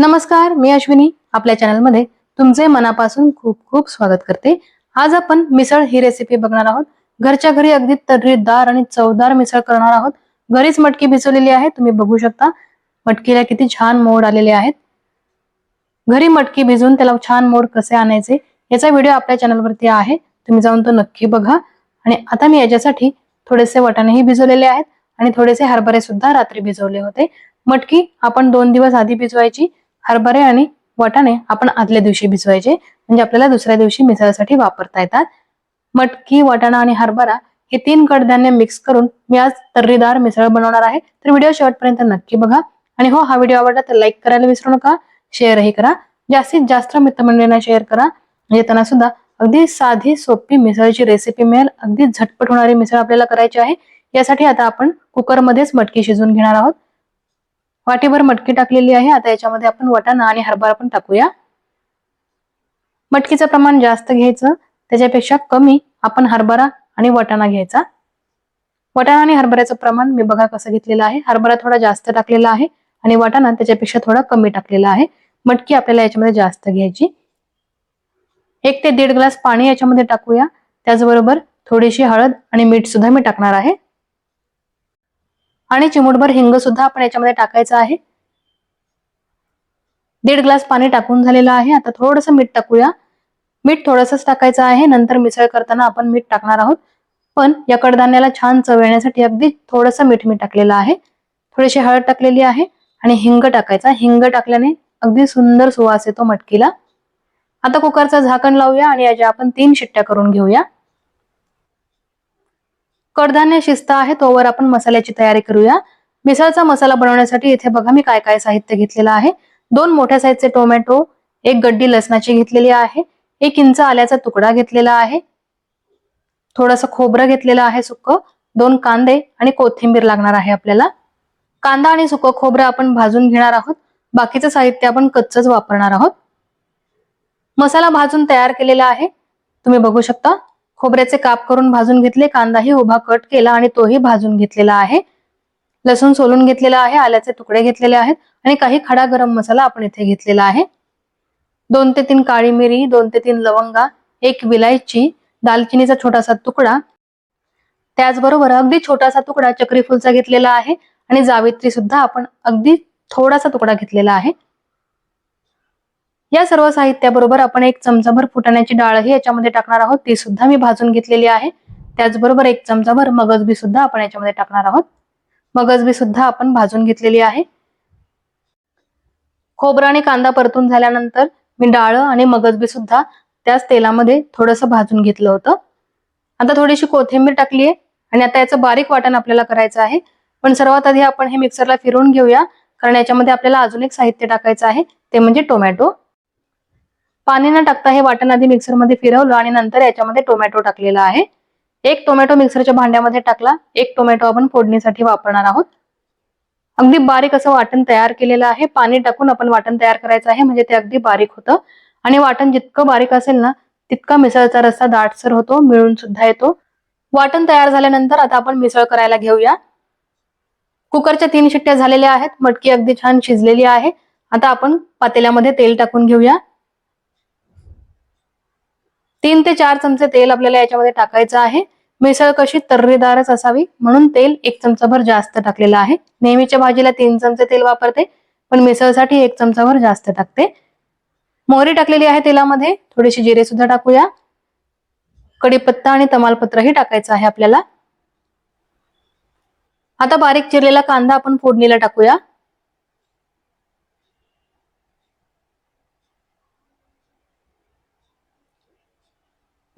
नमस्कार मी अश्विनी. आपल्या चॅनलमध्ये तुमचे मनापासून खूप खूप स्वागत करते. आज आपण मिसळ ही रेसिपी बघणार आहोत. घरच्या घरी अगदी तर्रीदार आणि चवदार मिसळ करणार आहोत. घरीच मटकी भिजवलेली आहे तुम्ही बघू शकता. मटकीला किती छान मोड आलेले आहेत. घरी मटकी भिजवून त्याला छान मोड कसे आणायचे याचा व्हिडिओ आपल्या चॅनलवरती आहे. तुम्ही जाऊन तो नक्की बघा. आणि आता मी याच्यासाठी थोडेसे वटाणेही भिजवलेले आहेत आणि थोडेसे हरभरे सुद्धा रात्री भिजवले होते. मटकी आपण दोन दिवस आधी भिजवायची. हरभरे आणि वाटाणे आपण आदल्या दिवशी भिजवायचे. म्हणजे आपल्याला दुसऱ्या दिवशी मिसळसाठी वापरता येतात. मटकी वाटाणा आणि हरभरा हे तीन कडधान्य मिक्स करून मी आज तर्रीदार मिसळ बनवणार आहे. तर व्हिडिओ शेवटपर्यंत नक्की बघा. आणि हो हा व्हिडिओ आवडला तर लाईक करायला विसरू नका. शेअरही करा. जास्तीत जास्त मित्रमंडळींना शेअर करा. म्हणजे त्यांना सुद्धा अगदी साधी सोपी मिसळची रेसिपी मिळेल. अगदी झटपट होणारी मिसळ आपल्याला करायची आहे. यासाठी आता आपण कुकरमध्येच मटकी शिजवून घेणार आहोत. वाटीभर मटकी टाकलेली आहे. आता याच्यामध्ये आपण वटाणा आणि हरभरा पण टाकूया. मटकीचं प्रमाण जास्त घ्यायचं. त्याच्यापेक्षा कमी आपण हरभरा आणि वटाणा घ्यायचा. वटाणा आणि हरभऱ्याचं प्रमाण मी बघा कसं घेतलेलं आहे. हरभरा थोडा जास्त टाकलेला आहे आणि वाटाणा त्याच्यापेक्षा थोडा कमी टाकलेला आहे. मटकी आपल्याला याच्यामध्ये जास्त घ्यायची. एक ते दीड ग्लास पाणी याच्यामध्ये टाकूया. त्याचबरोबर थोडीशी हळद आणि मीठ सुद्धा मी टाकणार आहे. आणि चिमूटभर हिंग सुद्धा आपण याच्यामध्ये टाकायचं आहे. दीड ग्लास पाणी टाकून झालेलं आहे. आता थोडस मीठ टाकूया. मीठ थोडंसंच टाकायचं आहे. नंतर मिसळ करताना आपण मीठ टाकणार आहोत. पण या कडधान्याला छान चव येण्यासाठी अगदी थोडंसं मीठ मी टाकलेलं आहे. थोडीशी हळद टाकलेली आहे आणि हिंग टाकायचा हिंग टाकल्याने अगदी सुंदर सुवास येतो मटकीला. आता कुकरचं झाकण लावूया आणि याच्या आपण तीन शिट्ट्या करून घेऊया. कडधान्य शिस्त आहे तोवर आपण मसाल्याची तयारी करूया. मिसळचा मसाला बनवण्यासाठी इथे बघा मी काय काय साहित्य घेतलेलं आहे. दोन मोठ्या साईजचे टोमॅटो एक गड्डी लसणाची घेतलेली आहे एक इंच आल्याचा तुकडा घेतलेला आहे थोडस खोबरं घेतलेलं आहे सुक्क दोन कांदे आणि कोथिंबीर लागणार आहे आपल्याला. कांदा आणि सुकं खोबरं आपण भाजून घेणार आहोत. बाकीचं साहित्य आपण कच्चच वापरणार आहोत. मसाला भाजून तयार केलेला आहे. तुम्ही बघू शकता. खोबऱ्याचे काप करून भाजून घेतले कांदाही उभा कट केला आणि तोही भाजून घेतलेला आहे. लसूण सोलून घेतलेला आहे आल्याचे तुकडे घेतलेले आहेत आणि काही खडा गरम मसाला आपण इथे घेतलेला आहे. दोन ते तीन काळी मिरी दोन ते तीन लवंगा एक विलायची दालचिनीचा छोटासा तुकडा. त्याचबरोबर अगदी छोटासा तुकडा चक्रीफुलचा घेतलेला आहे आणि जावित्री सुद्धा आपण अगदी थोडासा तुकडा घेतलेला आहे. या सर्व साहित्याबरोबर आपण एक चमचाभर फुटाण्याची डाळही याच्यामध्ये टाकणार आहोत. ती सुद्धा मी भाजून घेतलेली आहे. त्याचबरोबर एक चमचाभर मगजबी सुद्धा आपण याच्यामध्ये टाकणार आहोत. मगजबी सुद्धा आपण भाजून घेतलेली आहे. खोबरं आणि कांदा परतून झाल्यानंतर मी डाळ आणि मगजबी सुद्धा त्याच तेलामध्ये थोडंसं भाजून घेतलं होतं. आता थोडीशी कोथिंबीर टाकली आहे आणि आता याचं बारीक वाटण आपल्याला करायचं आहे. पण सर्वात आधी आपण हे मिक्सरला फिरवून घेऊया कारण याच्यामध्ये आपल्याला अजून एक साहित्य टाकायचं आहे. ते म्हणजे टोमॅटो. पाणी न टाकता हे वाटण आधी मिक्सरमध्ये फिरवलं आणि नंतर याच्यामध्ये टोमॅटो टाकलेला आहे. एक टोमॅटो मिक्सरच्या भांड्यामध्ये टाकला. एक टोमॅटो आपण फोडणीसाठी वापरणार आहोत. अगदी बारीक असं वाटण तयार केलेलं आहे. पाणी टाकून आपण वाटण तयार करायचं आहे म्हणजे ते अगदी बारीक होतं. आणि वाटण जितकं बारीक असेल ना तितका मिसळचा रस्सा दाटसर होतो मिळून सुद्धा येतो. वाटण तयार झाल्यानंतर आता आपण मिसळ करायला घेऊया. कुकरच्या तीन शिट्ट्या झालेल्या आहेत. मटकी अगदी छान शिजलेली आहे. आता आपण पातेल्यामध्ये तेल टाकून घेऊया. तीन ते चार चमचे तेल आपल्याला याच्यामध्ये टाकायचं आहे. मिसळ कशी तर्रीदारच असावी म्हणून तेल एक चमचाभर जास्त टाकलेलं आहे. नेहमीच्या भाजीला तीन चमचे तेल वापरते पण मिसळसाठी एक चमचाभर जास्त टाकते. मोहरी टाकलेली आहे तेलामध्ये थोडीशी जिरे सुद्धा टाकूया. कडीपत्ता आणि तमालपत्रही टाकायचं आहे आपल्याला. आता बारीक चिरलेला कांदा आपण फोडणीला टाकूया.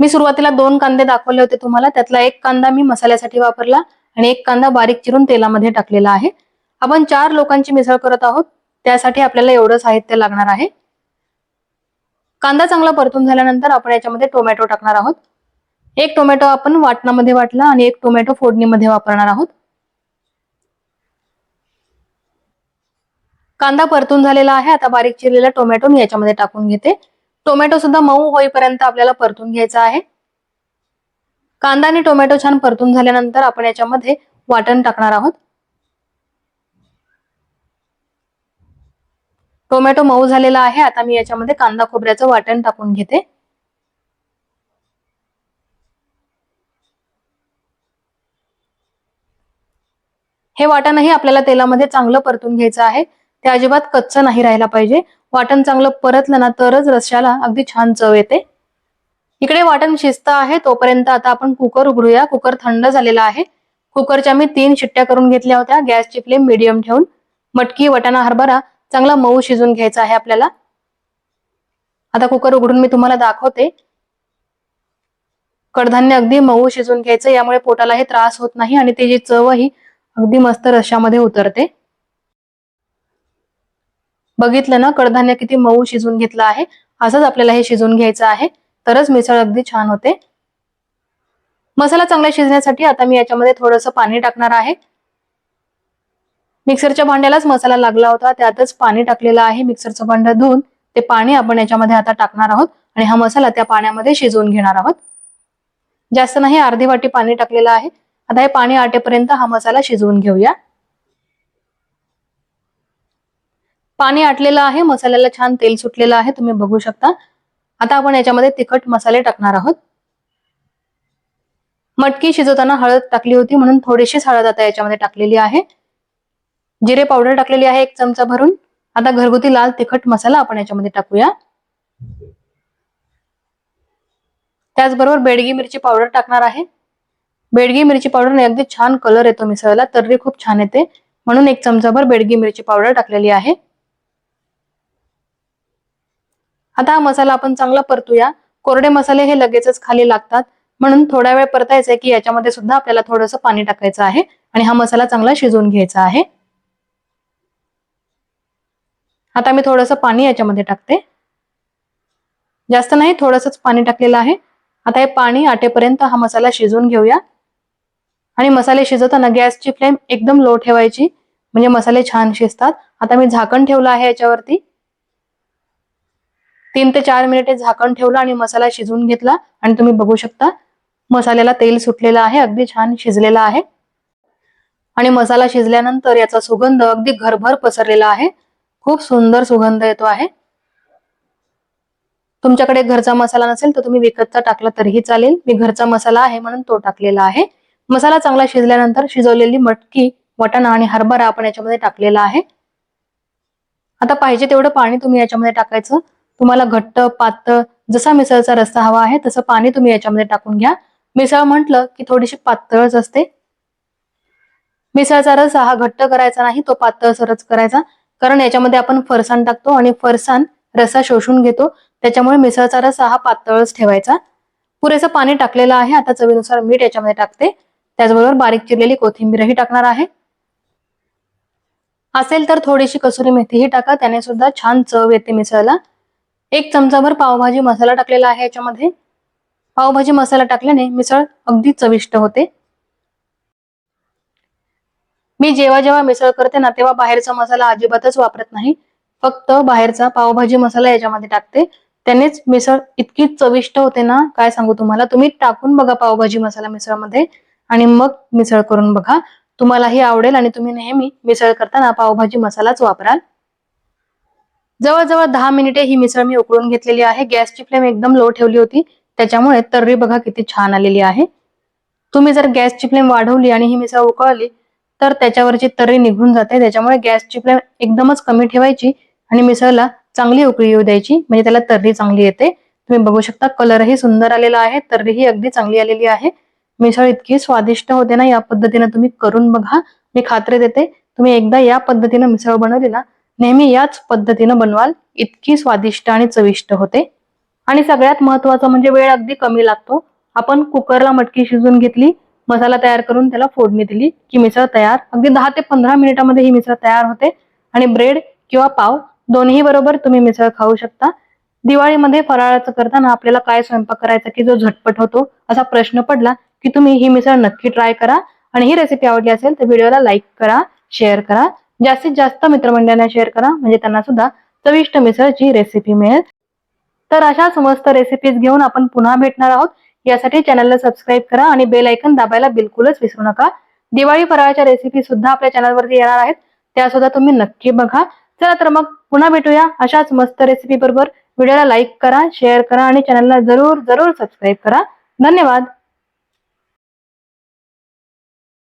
मी सुरुवातीला दोन कांदे दाखवले होते तुम्हाला. त्यातला एक कांदा मी मसाल्यासाठी वापरला आणि एक कांदा बारीक चिरून तेलामध्ये टाकलेला आहे. आपण चार लोकांची मिसळ करत आहोत. त्यासाठी आपल्याला एवढं साहित्य लागणार आहे. कांदा चांगला परतून झाल्यानंतर आपण याच्यामध्ये टोमॅटो टाकणार आहोत. एक टोमॅटो आपण वाटणामध्ये वाटला आणि एक टोमॅटो फोडणीमध्ये वापरणार आहोत. कांदा परतून झालेला आहे. आता बारीक चिरलेला टोमॅटो मी याच्यामध्ये टाकून घेते. टोमॅटो सुद्धा मऊ होईपर्यंत आपल्याला परतून घ्यायचा आहे. कांदा आणि टोमॅटो छान परतून झाल्यानंतर आपण याच्यामध्ये वाटण टाकणार आहोत. टोमॅटो मऊ झालेला आहे. आता मी याच्यामध्ये कांदा खोबऱ्याचं वाटण टाकून घेते. हे वाटणही आपल्याला तेलामध्ये चांगलं परतून घ्यायचं आहे. ते अजिबात कच्चं नाही राहायला पाहिजे. वाटण चांगलं परतलं ना तरच रश्याला अगदी छान चव येते. इकडे वाटण शिजत आहे तोपर्यंत आता आपण कुकर उघडूया. कुकर थंड झालेला आहे. कुकरच्या मी तीन शिट्ट्या करून घेतल्या होत्या. गॅसची फ्लेम मिडियम ठेवून. मटकी वटाणा हरभरा चांगला मऊ शिजून घ्यायचा आहे आपल्याला. आता कुकर उघडून मी तुम्हाला दाखवते. कडधान्य अगदी मऊ शिजून घ्यायचं यामुळे पोटालाही त्रास होत नाही आणि त्याची चवही अगदी मस्त रश्यामध्ये उतरते. बघितलं ना कडधान्य किती मऊ शिजून घेतलं आहे. असंच आपल्याला हे शिजून घ्यायचं आहे. तरच मिसळ अगदी छान होते. मसाला चांगला शिजण्यासाठी आता मी याच्यामध्ये थोडंसं पाणी टाकणार आहे. मिक्सरच्या भांड्यालाच मसाला लागला होता त्यातच पाणी टाकलेलं आहे. मिक्सरचं भांड धुवून ते पाणी आपण याच्यामध्ये आता टाकणार आहोत आणि हा मसाला त्या पाण्यामध्ये शिजवून घेणार आहोत. जास्त नाही अर्धी वाटी पाणी टाकलेलं आहे. आता हे पाणी आटेपर्यंत हा मसाला शिजवून घेऊया. पाणी आटलेलं आहे मसाल्याला छान तेल सुटलेलं आहे तुम्ही बघू शकता. आता आपण याच्यामध्ये तिखट मसाले टाकणार आहोत. मटकी शिजवताना हळद टाकली होती म्हणून थोडीशीच हळद आता याच्यामध्ये टाकलेली आहे. जिरे पावडर टाकलेली आहे एक चमचा भरून. आता घरगुती लाल तिखट मसाला आपण याच्यामध्ये टाकूया. त्याचबरोबर बेडगी मिरची पावडर टाकणार आहे. बेडगी मिरची पावडर अगदी छान कलर येतो मिसळला तर्री खूप छान येते. म्हणून एक चमचाभर बेडगी मिरची पावडर टाकलेली आहे. आता हा मसाला आपण चांगला परतूया. कोरडे मसाले हे लगेचच खाली लागतात. म्हणून थोड्या वेळ परतायचंय की याच्यामध्ये सुद्धा आपल्याला थोडंसं पाणी टाकायचं आहे आणि हा मसाला चांगला शिजवून घ्यायचा आहे. आता मी थोडंसं पाणी याच्यामध्ये टाकते. जास्त नाही थोडंसंच पाणी टाकलेलं आहे. आता हे पाणी आटेपर्यंत हा मसाला शिजवून घेऊया. आणि मसाले शिजवताना गॅसची फ्लेम एकदम लो ठेवायची. म्हणजे मसाले छान शिजतात. आता मी झाकण ठेवलं आहे याच्यावरती. तीन ते चार मिनिटे झाकण ठेवलं आणि मसाला शिजवून घेतला. आणि तुम्ही बघू शकता मसाल्याला तेल सुटलेलं आहे अगदी छान शिजलेला आहे. आणि मसाला शिजल्यानंतर याचा सुगंध अगदी घरभर पसरलेला आहे. खूप सुंदर सुगंध येतो आहे. तुमच्याकडे घरचा मसाला नसेल तर तुम्ही विकतचा टाकला तरीही चालेल. मी घरचा मसाला आहे म्हणून तो टाकलेला आहे. मसाला चांगला शिजल्यानंतर शिजवलेली मटकी वटाणा आणि हरभरा आपण याच्यामध्ये टाकलेला आहे. आता पाहिजे तेवढं पाणी तुम्ही याच्यामध्ये टाकायचं. तुम्हाला घट्ट पातळ जसा मिसळचा रस्ता हवा आहे तसं पाणी तुम्ही याच्यामध्ये टाकून घ्या. मिसळ म्हटलं की थोडीशी पातळच असते. मिसळचा रस हा घट्ट करायचा नाही तो पातळ सरच करायचा. कारण याच्यामध्ये आपण फरसाण टाकतो आणि फरसाण रसा शोषून घेतो. त्याच्यामुळे मिसळचा रस हा पातळच ठेवायचा. पुरेसं पाणी टाकलेलं आहे आता चवीनुसार मीठ याच्यामध्ये टाकते. त्याचबरोबर बारीक चिरलेली कोथिंबीरही टाकणार आहे. असेल तर थोडीशी कसुरी मेथीही टाका त्याने सुद्धा छान चव येते मिसळला. एक चमचाभर पावभाजी मसाला टाकलेला आहे याच्यामध्ये. पावभाजी मसाला टाकल्याने मिसळ अगदी चविष्ट होते. मी जेव्हा जेव्हा मिसळ करते ना तेव्हा बाहेरचा मसाला अजिबातच वापरत नाही. फक्त बाहेरचा पावभाजी मसाला याच्यामध्ये टाकते. त्यानेच मिसळ इतकी चविष्ट होते ना काय सांगू तुम्हाला? तुम्ही टाकून बघा पावभाजी मसाला मिसळमध्ये आणि मग मिसळ करून बघा. तुम्हालाही आवडेल आणि तुम्ही नेहमी मिसळ करताना पावभाजी मसालाच वापराल. जवळजवळ दहा मिनिटे ही मिसळ मी उकळून घेतलेली आहे. गॅसची फ्लेम एकदम लो ठेवली होती. त्याच्यामुळे तर्री बघा किती छान आलेली आहे. तुम्ही जर गॅसची फ्लेम वाढवली आणि ही मिसळ उकळली तर त्याच्यावरची तर्री निघून जाते. त्याच्यामुळे गॅसची फ्लेम एकदमच कमी ठेवायची आणि मिसळला चांगली उकळी येऊ द्यायची. म्हणजे त्याला तर्री चांगली येते. तुम्ही बघू शकता कलरही सुंदर आलेला आहे. तर्रीही अगदी चांगली आलेली आहे. मिसळ इतकी स्वादिष्ट होते ना या पद्धतीने तुम्ही करून बघा. मी खात्री देते तुम्ही एकदा या पद्धतीने मिसळ बनवली ना नेहमी याच पद्धतीनं बनवाल. इतकी स्वादिष्ट आणि चविष्ट होते. आणि सगळ्यात महत्वाचं म्हणजे वेळ अगदी कमी लागतो. आपण कुकरला मटकी शिजून घेतली मसाला तयार करून त्याला फोडणी दिली की मिसळ तयार. अगदी दहा ते पंधरा मिनिटामध्ये ही मिसळ तयार होते. आणि ब्रेड किंवा पाव दोन्ही बरोबर तुम्ही मिसळ खाऊ शकता. दिवाळीमध्ये फराळाचं करताना आपल्याला काय स्वयंपाक करायचा की जो झटपट होतो असा प्रश्न पडला की तुम्ही ही मिसळ नक्की ट्राय करा. आणि ही रेसिपी आवडली असेल तर व्हिडिओला लाईक करा शेअर करा. जास्तीत जास्त मित्रमंडळांना शेअर करा. म्हणजे त्यांना सुद्धा चविष्ट मिसळची रेसिपी मिळेल. तर अशाच मस्त रेसिपीज घेऊन आपण पुन्हा भेटणार आहोत. यासाठी चॅनलला सबस्क्राईब करा आणि बेल ऐकन दाबायला बिलकुलच विसरू नका. दिवाळी फराळाच्या रेसिपी सुद्धा आपल्या चॅनलवरती येणार आहेत. त्या सुद्धा तुम्ही नक्की बघा. चला तर मग पुन्हा भेटूया अशाच मस्त रेसिपी बरोबर. व्हिडिओला लाईक करा शेअर करा आणि चॅनलला जरूर जरूर सबस्क्राईब करा. धन्यवाद.